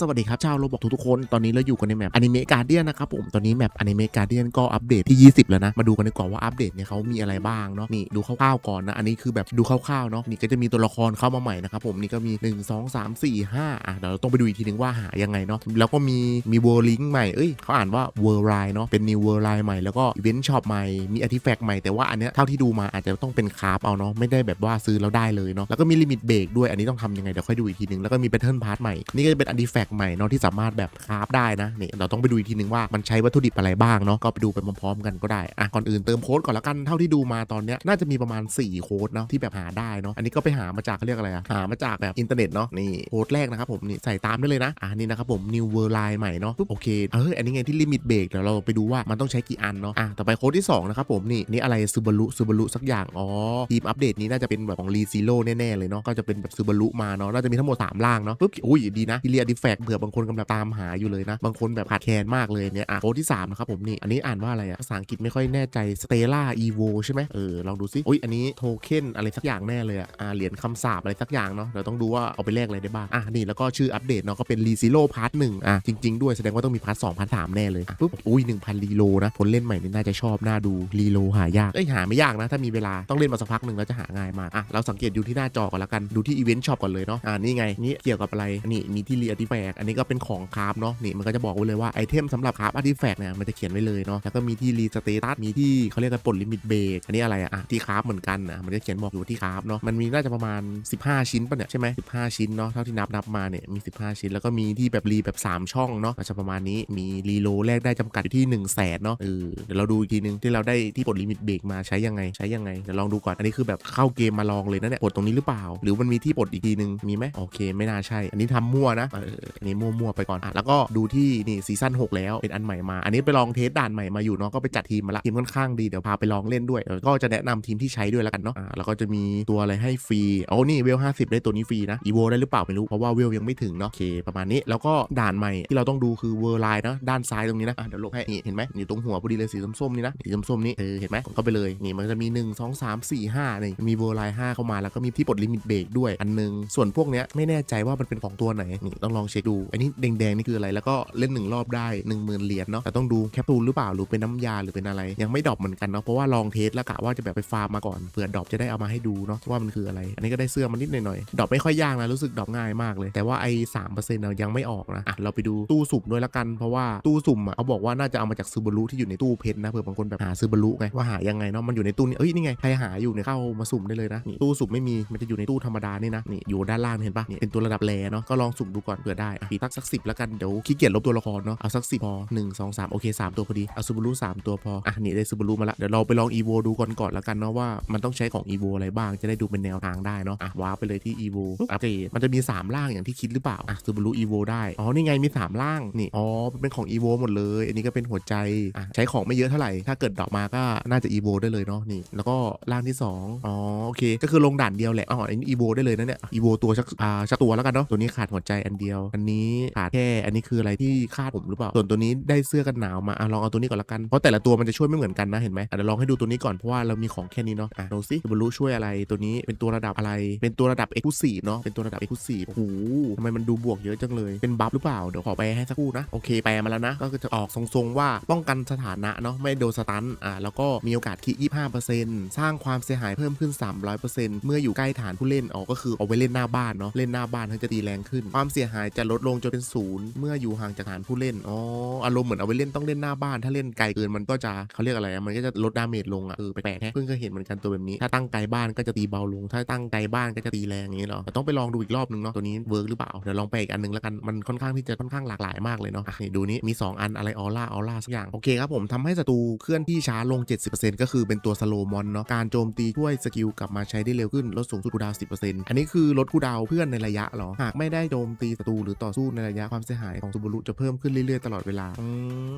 สวัสดีครับชาวโรบอกทุกๆคนตอนนี้เราอยู่กันในแมปอนิเมะการเดียนนะครับผมตอนนี้แมปอนิเมะการเดียนก็อัปเดตที่ 20 แล้วนะ มาดูกันดีกว่าว่าอัปเดตเนี่ยเขามีอะไรบ้างเนาะนี่ดูคร่าวๆก่อนนะอันนี้คือแบบดูคร่าวๆเนาะนี่ก็จะมีตัวละครเข้ามาใหม่นะครับผมนี่ก็มี 1 2 3 4 5อะเดี๋ยวเราต้องไปดูอีกทีนึงว่าหายังไงเนาะแล้วก็มีมีเวอร์ลิงใหม่เอ้ยเขาอ่านว่าเวอร์ไลเนาะเป็นนิวเวอร์ไลใหม่แล้วก็อีเวนต์ช็อปใหม่มีอาร์ติแฟกต์ใหม่แต่ว่าอันเนี้ยเท่าที่ดูมาอาจจะต้องเป็นคาราฟเอาเนาะไม่ได้แบบว่าซื้อแล้วได้เลยเนาะแล้วก็มีลิมิตเบรกด้วยอันนี้ต้องทำยังไงเดี๋ยวค่อยดูอีกทีนึงแล้วก็มีแพทเทิร์นพาร์ทใหม่นี่ก็จะเป็นอาร์ติแฟกใหม่เนาะที่สามารถแบบคราฟได้นะนี่เราต้องไปดูอีกทีนึงว่ามันใช้วัตถุดิบอะไรบ้างเนาะก็ไปดูไปพร้อมๆกันก็ได้อะก่อนอื่นเติมโค้ดก่อนละกันเท่าที่ดูมาตอนเนี้ยน่าจะมีประมาณ 4 โค้ดเนาะที่แบบหาได้เนาะอันนี้ก็ไปหามาจากเขาเรียกอะไรอะหามาจากแบบอินเทอร์เน็ตเนาะนี่โค้ดแรกนะครับผมนี่ใส่ตามได้เลยนะอะนี่นะครับผม New World Line ใหม่เนาะปุ๊บโอเคเอออันนี้ไงที่ลิมิตเบรกเดี๋ยวเราไปดูว่ามันต้องใช้กี่อันเนาะอะต่อไปโค้ดที่สองนะครับผมนี่นี่อะไรซูบารุซูบารุสักอย่างอ๋อทีมอัปเดตนี้น่าจะเป็นแบบของรีซีโร่แน่ๆเลยเนาะก็จะเป็นแบบซูบารุมาเนาะน่าจะมีทั้งหมด3ล่างเนาะปุ๊บอุ้ยดีนะที่เรียดิแฟกเผื่อบางคนกำลังตามหาอยู่เลยนะ บางคนแบบขาดแคลนมากเลยเนี่ยอะโค้ดที่3นะครับผมนี่อันนี้อ่านว่าอะไรอะภาษาอังกฤษไม่ค่อยแน่ใจ Stella Evo ใช่ไหมเออลองดูซิอุ้ยอันนี้โทเค็นอะไรสักอย่างแน่เลยอะอ่าเหรียญคำสาปอะไรสักอย่างเนาะเดี๋ยวต้องดูว่าเอาไปแลกอะไรได้บ้างอะนี่แล้วก็ชื่ออัปเดตเนาะก็เป็นรีซีโร่พาร์ทหนึ่งอะจริง ๆ ด้วยแสดงว่าต้องมีพาร์ทสองพาร์ทสามแน่เลยอะปุ๊บอุ้ย1,000รีโลนะคนเล่นใหม่นี่น่าจะชอบน่าดูรีโลหายากเอ้ยหาไม่ยากนะถ้ามีเวลาต้องเล่นมาสักพักหนึ่งแล้วจะหาง่ายมากอะเราสังเกตดูที่หน้าจอก่อนละกันดูที่อีเวนต์ช็อปก่อนเลยเนาะอ่านี่ไงนี่เกี่ยวกับอะไรนี่มีที่รีอติแฟกอันนี้ก็เป็นของคราฟเนาะนี่มันก็จะบอกไว้เลยว่าไอเทมสำหรับคราฟอาร์ติแฟกเนี่ยมันจะเขียนไว้เลยเนาะแล้วก็มีที่รีสเตตัสมีที่เขาเรียกกันปลดลิมิตเบรกอันนี้อะไรอะที่คราฟเหมือนกันนะมันจะเขียนบอกอยู่ที่คราฟเนาะมันมีน่าจะประมาณ 15 ชิ้นป่ะเนี่ยใช่ไหม15ชิ้นเนาะเท่าที่นับนับมาเนี่ยมี 15 ชิ้น แล้วก็มีที่แบบรีแบบ 3 ช่องเนาะอาจจะประมาณนี้มีรีโลแรกได้จำกัดอยู่ที่1 0 0 0 0แสนเนาะเออเดี๋ยวเราดูอีกทีนึงที่เราได้ที่ปลดลิมิตเบรกมาใช้ยังไงใช้ยังไงเดี๋ยวลองดูก่อนอันนี้คือแบบเข้าเกมมาลองเลยนะเนี่ยปลดตรงนี้หรือเปล่า หรือมันมีที่ปลดอีกทีนึงมีไหมโอเค ไม่น่าใช่ อันนี้ทำมั่วนะเอออันนี้มั่วๆไปก่อนอะแล้วก็ดูที่นี่ซีซั่น6แล้วเป็นอันใหม่มา อันนี้ไปลองเทสด่านใหม่มาอยู่เนาะก็ไปจัดทีมมาละทีมค่อนข้างดีเดี๋ยวพาไปลองเล่นด้วย ก็จะแนะนำทีมที่ใช้ด้วยแล้วกันเนาะอ่าแล้วก็จะมีตัวอะไรให้ฟรีโอ้นี่เวล50ได้ตัวนี้ฟรีนะอีโวได้หรือเปล่าไม่รู้เพราะว่าเวลยังไม่ถึงเนาะโอเคประมาณนี้แล้วก็ด่านใหม่ที่เราต้องดูคือเวอร์ไลน์นะด้านซ้ายตรงนี้นะอะเดี๋ยวลบให้นี่เห็นไหมอยู่ตรงหัวพอดีเลยสีส้มๆนี่นะสีส้มๆนี่เออเห็นไหมกดเข้าไปเลยนี่มันจะมี 1 2 3 4 5นี่มีเวอร์ไลน์5เข้ามาแล้วก็มีที่ปลดลิมิตเบรกด้วยอันนึงส่วนพวกเนี้ยไม่แน่ใจว่ามันเป็นของตัวไหนนี่ต้องลองเช็คดู อันนี้แดงๆนี่คืออะไร แล้วก็เล่นหนึ่งรอบได้ 1 0,000เหรียญเนาะ แต่ต้องดูแคปซูลหรือเปล่า หรือเป็นน้ำยาหรือเป็นอะไร ยังไม่ดรอปเหมือนกันเนาะ เพราะว่าลองเทสแล้วกะว่าจะแบบไปฟาร์มมาก่อน เผื่อดรอปจะได้เอามาให้ดูเนาะว่ามันคืออะไร อันนี้ก็ได้เสื้อมานิดหน่อยๆ ดรอปไม่ค่อยยากนะ รู้สึกดรอปง่ายมากเลย แต่ว่าไอ้สามเปอร์เซ็นต์ยังไม่ออกนะ อะ เราไปดูตู้สุ่มด้วยละกัน เพราะว่าตู้สุ่มอะเขาบอกว่าน่าจะเอามาจากซูบารุที่อยู่ในตู้เพชรนะ เผื่อบางคนแบบหาซูบารุไงว่าหายังไงเนาะ มันอยู่ในตู้นี้เอ้ยนี่ไงใครหาอยู่เนี่ยเข้ามาสุ่มได้เลยนะนี่ตู้สุ่มไม่มีมันจะอยู่ในตู้ธรรมดานี่นะนี่อยู่ด้านล่างเห็นปะนี่เป็นตัวระดับแรเนาะก็ลองสุ่มดูก่อนเผื่อได้อะปีตักสักสิบแล้วกันเดี๋ยวขี้เกียจลบตัวละครเนาะเอาสักสิบพอหนึ่งสองสามโอเคสามตัวพอดีเอาซูบารุสามตัวพออะนี่ได้ซูบารุมาละเดี๋ยวเราไปลองอีโวดูก่อนก่อนแล้วกันเนาะว่ามันต้องใช้ของอีโวอะไรบ้างจะได้ดูเป็นแนวทางได้เนาะอะว้าไปเลยที่อีโวอัปเดตมันจะมี 3 ล่างอย่างที่คิดหรือเปล่าอะซูบารุอีโวได้อ๋อนี่ไงมี 3 ล่างนี่อ๋อเป็นของอีโวหมดเลย อันนี้ก็เป็นหัวใจอะใช้ของไม่เยอะเท่าไหร่ถ้าเกิดดอกมาก็น่าจะอีโวได้เลยเนาะนี่แล้วก็ล่างที่ 2อ๋อโอเค ก็คือลงด่านเดียวแหละอ๋ออันนี้อีโวได้เลยนะเนี่ยอีโวตัวชักอ่าชักตัวแล้วกันเนาะตัวนี้ขาดหัวใจอันเดียวอันนี้ขาดแค่อันนี้คืออะไรที่คาดผมหรือเปล่า ส่วนตัวนี้ได้เสื้อกันหนาวมาอะลองเอาตัวนี้ก่อนละกัน เพราะแต่ละตัวมันจะช่วยไม่เหมือนกันนะเห็นไหมอะเดี๋ยวลองให้ดูตัวนี้ก่อนเพราะว่าเรามีของแค่นี้เนาะอะดูสิบารุช่วยอะไรตัวนี้เป็นตัวระดับอะไร เป็นตัวระดับเอ็กซ์คลูซีฟเนาะเป็นตัวระดับเอ็กซ์คลูซีฟโอ้โหทำไมมันดูบวกเยอะจังเลยเป็นบัฟหรือเปล่าเดี๋ยวขอไปให้สักครู่นะโอเคแปลมาแล้วนะก็จะออกทรงๆว่าป้องกันสถานะเนาะไม่โดนสตันอ่าแล้วก็มีโอกาสคิด25%สร้างความเสียหายเพิ่มขึ้น 300%เมื่ออยู่ใกล้ฐานผู้เล่นออก็คือเอาไว้เล่นหน้าบ้านเนาะเล่นหน้าบ้านเขาจะตีแรงขึ้น ความเสียหายจะลดลงจนเป็นศูนย์เมื่ออยู่ห่างจากฐานผู้เล่น อ๋อ อารมณ์เหมือนเอาไว้เล่นต้องเล่นหน้าบ้าน ถ้าเล่นไกลเกินมันก็จะเขาเรียกอะไรอะมันก็จะลดดาเมจลงอะเออแปลกแฮะเพิ่งเคยเห็นเหมือนกันตัวแบบนี้ ถ้าตั้งไกลบ้านก็จะตีเบาลง ถ้าตั้งไกลบ้านก็จะตีแรงอย่างนี้เหรอแต่ต้องไปลองดูอีกรอบนึงเนาะ ตัวนี้เวิร์กหรือเปล่า เดี๋ยวลองไปอีกอันนึงแล้วกัน มันค่อนข้างที่จะค่อนข้างหลากหลายมากเลยเนาะอะนี่ดูนี้มี 2 อันอะไรออร่าออร่าสักอย่าง โอเคครับผมทำให้ศัตรูเคลื่อนที่ช้าลง 70%ก็คือเป็นตัวสโลมอนเนาะ การโจมตีช่วยสกิลกลับมาใช้ได้เร็วขึ้นลดสูงสุดคูดาว10%อันนี้คือลดคูดาวเพื่อนในระยะหรอหากไม่ได้โจมตีศัตรูหรือต่อสู้ในระยะความเสียหายของซูบารุจะเพิ่มขึ้นเรื่อยๆตลอดเวลาอื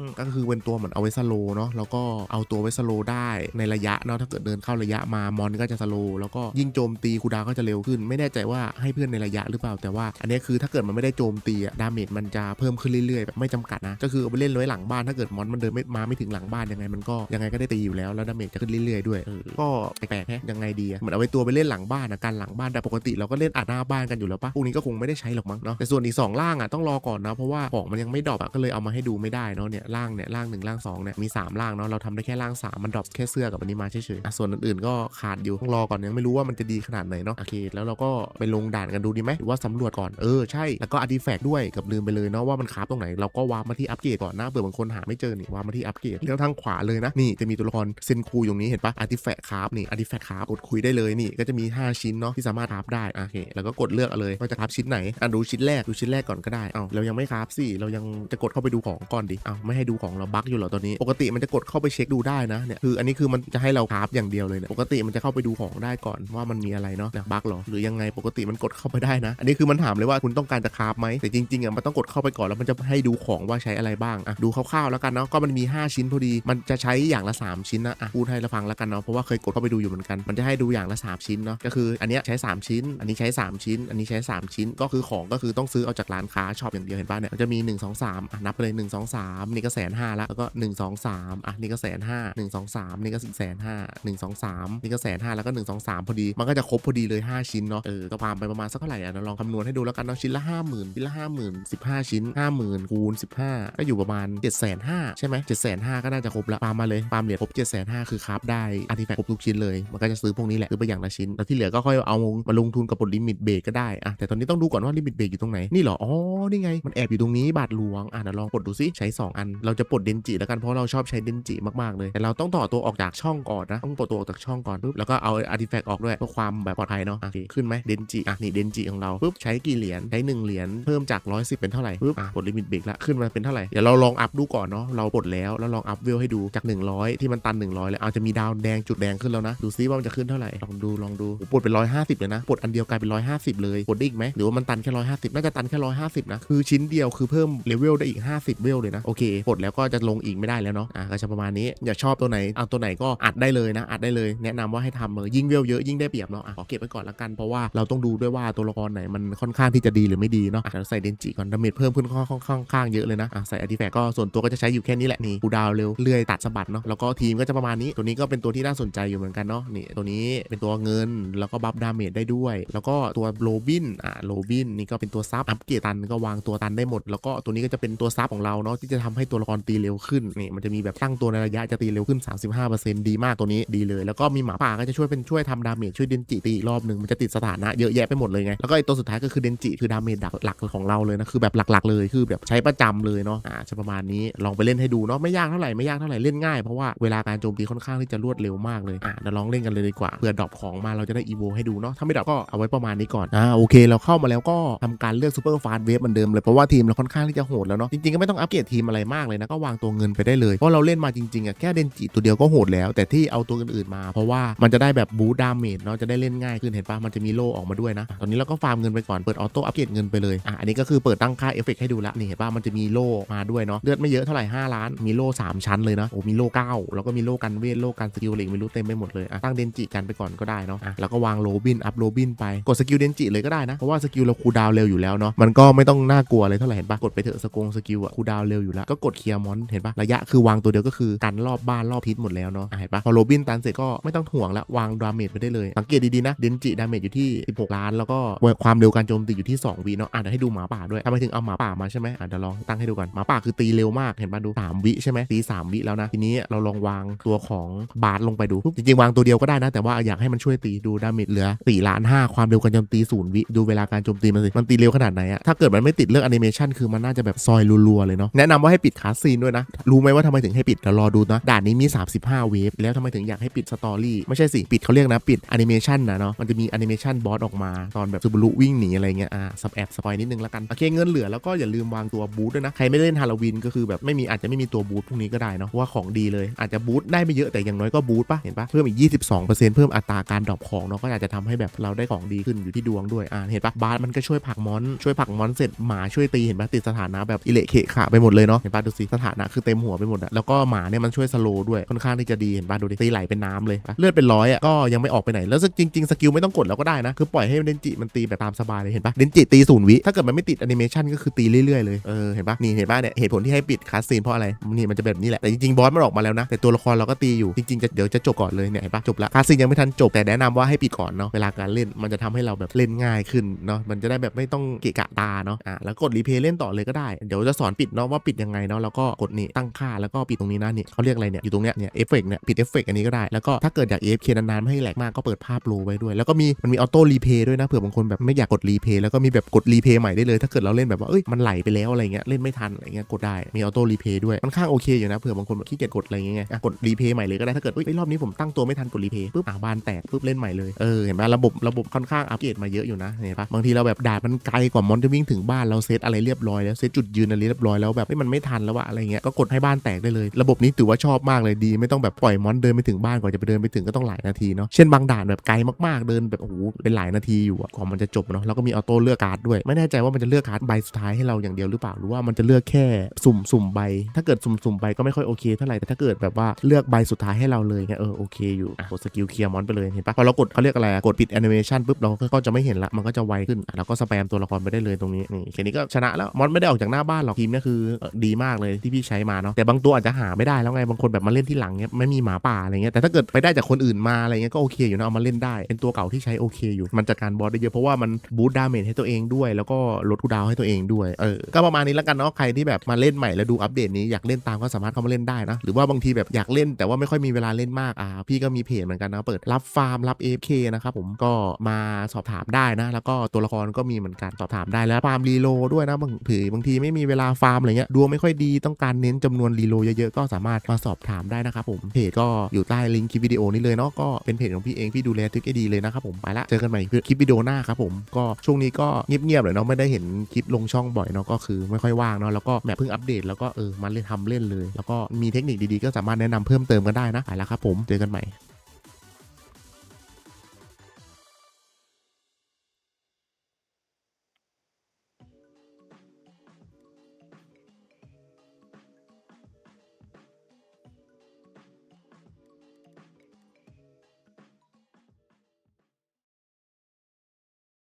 มก็คือเป็นตัวเหมือนเอาไว้สโลเนาะแล้วก็เอาตัวไว้สโลได้ในระยะเนาะถ้าเกิดเดินเข้าระยะมามอนก็จะสโลแล้วก็ยิ่งโจมตีคูลดาวน์ก็จะเร็วขึ้น ไม่แน่ใจว่าให้เพื่อนในระยะหรือเปล่าแต่ว่า อันนี้คือถ้าเกิดมันไม่ได้โจมตีอะดาเมจมันจะเพิ่มขึ้นเรื่อยๆแบบไม่จำกัดนะก็คือเอาไปเล่นไว้หลังบ้านถ้าเกิดมอนมันเดินไม่มาไม่ถึงหลังบ้านยังไงมันก็ยังไงก็ได้ตีอยู่แล้วแล้วดาเมจจะขึ้นเรื่อยๆด้วยเออก็แปลกๆแฮะยังไงดีอะเหมือนเอาไว้ตัวไปเล่นหลังบ้านนะการหลังบ้านแต่ปกติเราก็เล่นอ่าหน้าบ้านกันอยู่แล้วปะพวกนี้ก็คงไม่ได้ใช้หรอกมั้งเนาะแต่ส่วนอีกสองล่างอะต้องรอก่อนนะ เพราะว่าของมันยังไม่ดรอปอะก็เลยเอามาให้ดูไม่ได้เนาะเนี่ยล่างเนี่ยล่างหนึ่งล่างสองเนี่ยมีสามล่างเนาะเราทำได้แค่ล่างสามมันดรอปแค่เสื้อกับอันนี้มาเฉยๆอะส่วนอื่นๆก็ขาดอยู่ต้องรอก่อนยังไม่รู้ว่ามันจะดีขนาดไหนเนาะโอเคแล้วเราก็ไปลงด่านกันดูดีไหมหรือว่าสำรวจก่อนเออใช่แล้วก็อาร์ติแฟกด้วยกับลืมไปเลยเนาะว่ามันคราฟตรงไหนเราก็วางมาที่อัปเกรดก่อนนะเผื่อบางคนหาไม่เจอนี่วางมาที่อัปเกรดแล้วทางขวาเลยนะนี่จะมีตัวละครเซนคูอยู่นี้เห็นปะอาร์ติแฟกคราฟนี่อาร์ติแฟกคราฟกดคุยได้เลยนี่ก็จะมี 5 ชิ้นเนาะที่สามารถคราฟได้โอเคแล้วก็กดเลือกเลยว่าจะคราฟชิ้นไหนอะดูชิ้นแรกดูชนแรกก่อนก็ได้เอาเรายังไม่คราฟสิเรายังจะกดเข้าไปดูของก่อนดิเอาไม่ให้ดูของเราบั๊กอยู่เหรอตอนนี้ ปกติมันจะกดเข้าไปเช็คดูได้นะเนี่ยคืออันนี้คือมันจะให้เราคราฟอย่างเดียวเลยเนี่ยปกติมันจะเข้าไปดูของได้ก่อนว่ามันมีอะไรเนาะเนี่ยบั๊กหรอหรือยังไงปกติมันกดเข้าไปได้นะ อันนี้คือมันถามเลยว่าคุณต้องการจะคราฟไหมแต่จริงๆอะมันต้องกดเข้าไปก่อนแล้วมันจะให้ดูของว่าใช้อะไรบ้างอะดูคร่าวๆแล้วกันเนาะก็มันมี 5 ชิ้นพอดี มันจะใช้อย่างละ 3 ชิ้นนะอะพูดให้เราฟังแล้วกันเนาะเพราะว่าเคยกดเข้าไปดูอยู่เหมือนกัน มันจะให้ดูอย่างละ 3 ชิ้นเนาะก็คืออันเนี้ยใช้ 3 ชิ้น อันนี้ใช้ 3 ชิ้น อันนี้ใช้ 3 ชิ้นก็คือของก็คือต้องซื้อเอาจากร้านค้าช็อปอย่างเดียวเห็นป่ะเนี่ยจะมี 1 2 3อะนับไปเลย 1 2 3 นี่ก็แสนห้าแล้วแล้วก็1 2 3อะนี่ก็แสนห้าหนึ่งสองสามนี่ก็แสนห้าหนึ่งสองสามนี่ก็แสนห้าแล้วก็ 1 2 3 พอดี มันก็จะครบพอดีเลย 5 ชิ้นเนาะเออก็พามไปประมาณสักเท่าไหร่อะเราลองคำนวณให้ดูแล้วกันเนาะชิ้นละ 5 0,000ชิ้นละ50,000 15 ชิ้น 50,000คูณ15 ก็อยู่ประมาณ 7 5 0 0 0ใช่ไหม7 5 0 0 0ก็น่าจะครบละปามมาเลยปามเหรียญครบ 7 5 0 0 0คือคราฟได้อาร์ติแฟกต์ครบทุกชิ้นเลยมันก็จะซื้อพวกนี้แหละซื้อไปอย่างละชิ้นแล้วที่เหลือก็ค่อยเอามาลงทุนกับปลดลิมิตเบรกก็ได้อะแต่ตอนนี้ต้องดูก่อนว่าลิมิตเบรกอยู่ตรงไหนนี่เหรอ อ๋อ นี่ไง มันแอบอยู่ตรงนี้บาทหลวง อะเดี๋ยวลองปลดดูซิใช้ 2 อัน เราจะปลดเดนจิแล้วกัน เพราะเราชอบใช้เดนจิมาก ๆ เลย แต่เราต้องต่อตัวออกจากช่องก่อนนะ ต้องปลดตัวออกจากช่องก่อนปุ๊บ แล้วก็เอาอาร์ติแฟกต์ออกด้วยเพื่อความแบบปลอดภัยเนาะโอเคขึ้นไหมเดนจิ อะ นี่เดนจิของเราปุ๊บ ใช้กี่เหรียญ ใช้หนึ่งเหรียญ เพิ่มจาก 110 เป็นเท่าไหร่ปุ๊บ อะปลดลิมิตเบรกละ ขึ้นมาเป็นเท่าไหร่ เดี๋ยวเราลองอัพดูก่อนเนาะ เราปลดแล้ว แล้วลองอัพเวลให้ดูจาก 100 ที่มันตัน 100 แล้วเอาจะมีดาวแดงจุดแดงขึ้นแล้วนะ ดูซิว่ามันจะขึ้นเท่าไหร่ ลองดู ลองดูปลดเป็น 150เลยนะปลดอันเดียวกลายเป็น 150 เลยปลดได้อีกไหมหรือว่ามันตันแค่150น่าจะตันแค่150นะ คือชิ้นเดียวคือเพิ่มเลเวลได้อีก 50เวลเลยนะ โอเคปลดแล้วก็จะลงอีกไม่ได้แล้วเนาะอะก็จะประมาณนี้อยากชอบตัวไหนเอาตัวไหนก็อัดได้เลยนะ อัดได้เลยแนะนำว่าให้ทำเลยยิ่งเวลเยอะยิ่งได้เปรียบเนาะอะขอเก็บไว้ก่อนละกันเพราะว่าเราต้องดูด้วยว่าตัวละครไหนมันค่อนข้างที่จะดีหรือไม่ดีเนาะอะเดี๋ยวใส่เดนจิก่อนดาเมจเพิ่มขึ้นค่อนข้างข้างเยอะเลยนะอะใส่อาร์ติแฟกก็ส่วนตัวก็จะใช้อยู่แค่นี้แหละนี่กูดาวเร็วเลื่อยตัดสะบัดเนาะแล้วก็ทีมก็จะประมาณนี้ตัวนี้ก็เป็นตัวที่น่าสนใจอยู่เหมือนกันเนาะนี่ตัวนี้เป็นตัวเงินแล้วก็บัฟดาเมจได้ด้วย แล้วก็ตัวโรบินอะโรบินนี่ก็เป็นตัวซับอัปเกรดตันก็วางตัวตันได้หมด แล้วก็ตัวนี้ก็จะเป็นตัวซับของเราเนาะที่จะทำให้ตัวละครตีเร็วขึ้นนี่มันจะมีแบบตั้งตัวในระยะจะตีเร็วขึ้น 35%ดีมากตัวนี้ดีเลย แล้วก็มีหมาป่าก็จะช่วยเป็นช่วยทำดาเมจช่วยเดนจิตีอีกรอบหนึ่งมันจะติดสถานะเยอะแยะไปหมดเลยไงแล้วก็ไอตัวสุดท้ายก็คือเดนจิคือดาเมจหลักของเราเลยนะคือแบบหลักๆ เลยคือแบบใช้ประจำเลยเนาะอ่าจะประมาณนี้ลองไปเล่นให้ดูเนาะไม่ยากเท่าไหร่ไม่ยากเท่าไหร่เล่นง่ายเพราะว่าเวลาการโจมตีค่อนข้างที่จะรวดเร็วมากเลยอะเดี๋ยวลองเล่นกันเลยดีกว่าเผื่อดรอปของมาเราจะได้อีโวให้ดูเนาะถ้าไม่ดรอปก็เอาไว้ประมาณนี้ก่อนอ่าโอเค เราเข้ามาแล้วก็ทำการเลือกซูเปอร์ฟาสเวฟเหมือนเดิมเลย เพราะว่าทีมเราค่อนข้างที่จะโหดแล้วเนาะจริงๆก็ไม่ต้องอัปเกรดทีมอะไรมากเลยนะก็วางตัวเงินไปได้เลยเพราะเราเล่นมาจริงๆอะแค่เดนจิตัวเดียวก็โหดแล้ว แต่ที่เอาตัวอื่นๆมา เพราะว่ามันจะได้แบบบูดาเมจเนาะจะได้เล่นง่ายขึ้นเห็นปะมันจะมีโล่ออกมาด้วยนะ ตอนนี้เราก็ฟาร์มเงินไปก่อนเปิดออโต้อัปเกรดเงินไปเลยอะอันนี้ก็คือเปิดตั้งค่าเอฟเฟกให้ดูละนี่เห็นปะมันจะมีโล่มาด้วยเนาะเลือดไม่เยอะเท่าไหร่5ล้านมีโล่3ชั้นเลยนะโอ้มีโล่9แล้วก็มีโล่กันเวทโล่กันสกิลเหล็กไม่รู้เต็มไปหมดเลยอะตั้งเดนจิกันไปก่อนก็ได้เนาะอะแล้วก็วางโรบินอัพโรบินไปกดสกิลเดนจิเลยก็ได้นะเพราะว่าสกิลเราคูดาวเร็วอยู่แล้วเนาะมัันก็ไม่ต้องน่ากลัวเลยเท่าไหร่เห็นปะกดไปเถอะสกงสกิลอะคูดาวเร็วอยู่แล้วก็กดเคลียร์มอนเห็นปะระยะคือวางตัวเดียวก็คือกันรอบบ้านรอบทิศหมดแล้วเนาะเห็นปะพอโรบินตันเสร็จก็ไม่ต้องห่วงละวางดาเมจไปได้เลยสังเกตดีๆนะเดนจิดาเมจอยู่ที่ 16 ล้าน แล้วก็ความเร็วการโจมตีอยู่ที่2วิเนาะอะเดี๋ยวให้ดูหมาป่าด้วยทำไมถึงเอาหมาป่ามาใช่ไหมอะเดี๋ยวลองตั้งให้ดูก่อนหมาป่าคือตีเร็วมากเห็นปะดู 3 วิใช่ไหมตี 3 วิแล้วนะทีนี้เราลองวางตัวของบาสลงไปดูจริงๆวางตัวเดียวก็ได้นะ แต่ว่าอยากให้มันช่วยตีดูดาเมจเหลือ4ล้าน5ความเร็วการโจมตี0วิดูเวลาการโจมตีมันสิมันตีเร็วขนาดไหนอะถ้าเกิดมันไม่ติดเรื่องแอนิเมชันคือมันน่าจะแบบซอยรัวๆเลยเนาะแนะนำว่าให้ปิดคาสซีนด้วยนะ รู้ไหมว่าทำไมถึงให้ปิดเดี๋ยวรอดูนะด่านนี้มี 35 เวฟแล้วทำไมถึงอยากให้ปิดสตอรี่ไม่ใช่สิปิดเขาเรียกนะปิดแอนิเมชันนะเนาะมันจะมีแอนิเมชันบอสออกมาตอนแบบซูบารุวิ่งหนีอะไรเงี้ยอ่าสับแอบสปอยนิดนึงแล้วกันโอเคเงินเหลือแล้วก็อย่าลืมวางตัวบูทด้วยนะใครไม่เล่นฮาโลวีนก็คือแบบไม่มีอาจจะไม่มีตัวบูทพวกนี้ก็ได้เนาะว่าของดีเลยอาจจะบูทได้ไม่เยอะแต่อย่างน้อยก็บูทปะเห็นปะเพิ่มอีก 22%เพิ่มอัตราการดรอปของเนาะก็อาจจะทำให้แบบเราได้ของดีขึ้นอยู่ที่ดวงด้วยอ่าเห็นปะบาสมันก็ช่วยผักมอนช่วยผลักมอนเสร็จหมาช่วยตีเห็นปะติดสถานะแบบอิเละเขะขะไปหมดเลยเนาะเห็นปะดูสิสถานะคือเต็มหัวไปหมดอะแล้วก็หมาเนี่ยมันช่วยสโลด้วยค่อนข้างที่จะดีเห็นปะดูดิตีไหลเป็นน้ำเลยเลือดเป็นร้อยอะก็ยังไม่ออกไปไหนแล้วจริงๆสกิลไม่ต้องกดแล้วก็ได้นะคือปล่อยให้เดนจิมันตีแบบตามสบายเลยเห็นปะเดนจิตีศูนย์วิถ้าเกิดมันไม่ติดแอนิเมชันก็คือตีเรื่อยๆเลยเออเห็นปะนี่เห็นปะเนี่ยเหตุผลที่ให้ปิดคาสซีนเพราะอะไรนี่มันจะแบบนี้แหละแต่จริงๆบอสมันออกมาแล้วนะแต่ตัวละครเราก็ตีอยู่จริงๆจะเดี๋ยวจะจบก่อนเลยเนี่ยเห็นปะจบละคาสซีนยังไม่ทันจบแต่แนะนำว่าให้ปิดก่อนเนาะเวลาการเล่นมันจะทำให้เราแบบเล่นง่ายขึ้นเนาะมันจะได้แบบไม่ต้องเกะกะะตาเนาะอะแล้วกดรีเพย์เล่นต่อเลยก็ได้ เดี๋ยวจะสอนปิดเนาะว่าปิดยังไงเนาะแล้วก็กดนี่ตั้งค่าแล้วก็ปิดตรงนี้นะนี่เขาเรียกอะไรเนี่ยอยู่ตรงเนี้ยเนี่ยเอฟเฟกเนี่ยปิดเอฟเฟกอันนี้ก็ได้แล้วก็ถ้าเกิดอยาก AFK นานๆไม่ให้แหลกมากก็เปิดภาพโลไว้ด้วย แล้วก็มีมันมีออโต้รีเพย์ด้วยนะเผื่อบางคนแบบไม่อยากกดรีเพย์แล้วก็มีแบบกดรีเพย์ใหม่ได้เลยถ้าเกิดเราเล่นแบบว่าเอ้ยมันไหลไปแล้วอะไรเงี้ยเล่นไม่ทันอะไรเงี้ยกดได้มีออโต้รีเพย์ด้วยค่อนข้างโอเคอยู่นะเผื่อบางคนแบบขี้เกียจกดอะไรเงี้ยอะกดรีเพย์ใหม่เลยก็ได้ถ้าเกิดเอ้ยรอบนี้ผมตั้งตัวไม่ทันกดรีเพย์ปุ๊บอะบานแตกปุ๊บเล่นใหม่เลยเออเห็นไหมระบบระบบค่อนข้างอัปเกรดมาเยอะอยู่นะเห็นปะบางทีเราแบบดาบมันไกลกว่ามอนจะวิ่งถึงบ้านเราเซตอะไรเรียบร้อยแล้วเซตจุดยืนอะไรเรียบร้อยแล้วแบบเฮ้มันไม่ทันแล้วอะอะไรเงี้ยก็กดให้บ้านแตกได้เลย ระบบนี้ถือว่าชอบมากเลยดี ไม่ต้องแบบปล่อยมอนเดินไปถึงบ้านก่อนจะไปเดินไปถึงก็ต้องหลายนาทีเนาะเช่นบางด่านแบบไกลมากๆเดินแบบโอ้โหเป็นหลายนาทีอยู่ก่อนมันจะจบเนาะแล้วก็มีออโต้เลือกการ์ดด้วย ไม่แน่ใจว่ามันจะเลือกการ์ดใบสุดท้ายให้เราอย่างเดียวหรือเปล่าหรือว่ามันจะเลือกแค่สุ่มสุ่มใบ ถ้าเกิดสุ่มสุ่มใบก็ไม่ค่อยโอเคเท่าไหร่แต่ถ้าเกิดแบบว่าเลือกใบสุดท้ายให้เราเลยเงี้ยเออโอเคอยู่กดสกิลเคลียร์มอนไปเลยเห็นปะพอเรากดเขาเรียกอะไรกดปิดแอนิเมชันปุ๊บเราก็จะไม่เห็นละมันก็จะไวขึ้นแล้วก็สแปมตัวละครไปได้เลยตรงนี้นี่แค่นี้ก็ชนะแล้วมอนไม่ได้ออกจากหน้าบ้านหรอกทีมเนี่ยคือดีมากเลยที่พี่ใช้มาเนาะแต่บางตัวอาจจะหาไม่ได้แล้วไงบางคนแบบมาเล่นที่หลังเนี่ยไม่มีหมาป่าอะไรเงี้ยแต่ถ้าเกิดไปได้จากคนอื่นมาอะไรเงี้ยก็โอเคอยู่นะเอามาเล่นได้เป็นตัวเก่าที่ใช้โอเคอยู่มันจัดการบอสได้เยอะเพราะว่ามันบูตดาเมจให้ตัวเองด้วย แล้วก็ลดคูดาวให้ตัวเองด้วยเออก็ประมาณนี้แล้วกันเนาะใครที่แบบมาเล่นใหม่แล้วดูอัปเดตนี้อยากเล่นตามก็สามารถเข้ามาเล่นได้นะหรือว่าบางทีแบบอยากเล่นแต่ว่าไม่ค่อยมีเวลาเล่นมากอ่าพี่ก็มีเพจเหมือนกันนะเปิดรับฟาร์มรับ AFK นะครับผมก็มาสอบถามได้นะแล้วก็ตัวละครก็มีเหมือนกันสอบถามได้แล้วฟาร์มรีโลด้วยนะบางถือบางทีไม่มีเวลาฟาร์มอะไรเงี้ยดวงไม่ค่อยดีต้องการเน้นจำนวนรีโลเยอะๆก็สามารถมาสอบถามได้นะครับผมเพจก็อยู่ใต้ลิงก์คลิปวิดีโอนี้เลยเนาะก็เป็นเพจของพี่เองพี่ดูแลทุกไอดีเลยนะครับผมไปละเจอกันใหม่คลิปวิดีโอหน้าครับผมก็ช่วงนี้ก็เงียบๆเลยเนาะไม่ได้เห็นคลิปลงช่องบ่อยเนาะก็คือไม่ค่อยว่างเนาะแล้วก็แบบเพิ่งอัปเดตแล้วก็เออมาเล่นทำเล่นเลย แล้วก็มีเทคนิคดีๆก็สามารถแนะนำเพิ่มเติมกันได้นะไปแล้วครับผมเจอกันใหม่